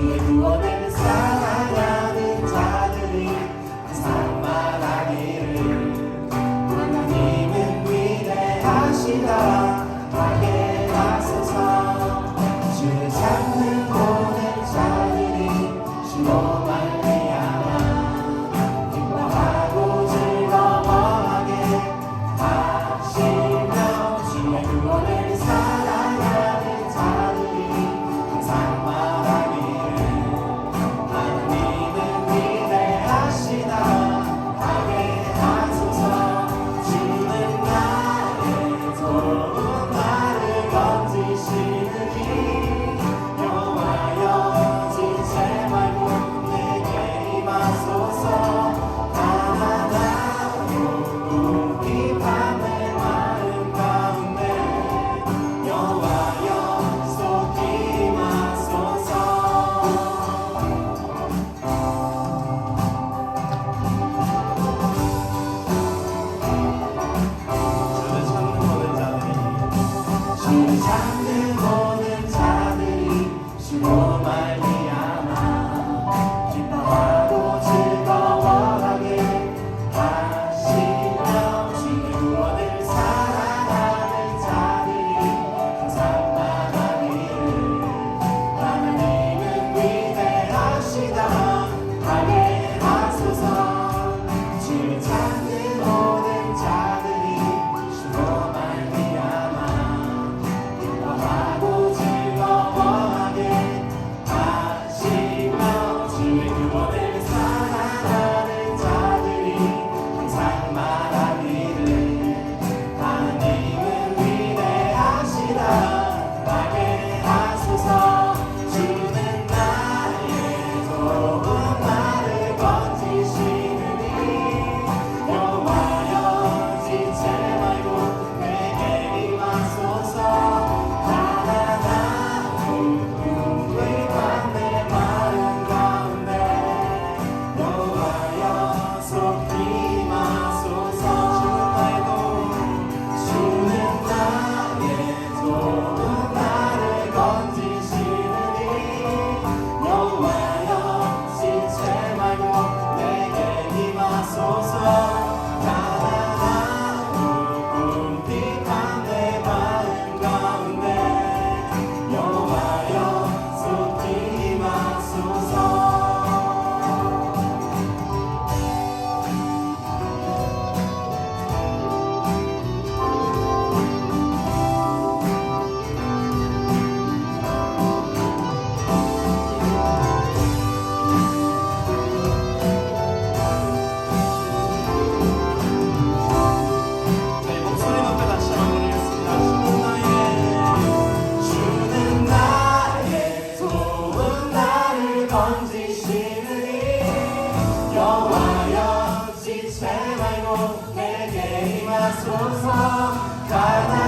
이 구원을 사랑하는 자들이 항상 말하기를 하나님은 위대하시다. nas usa,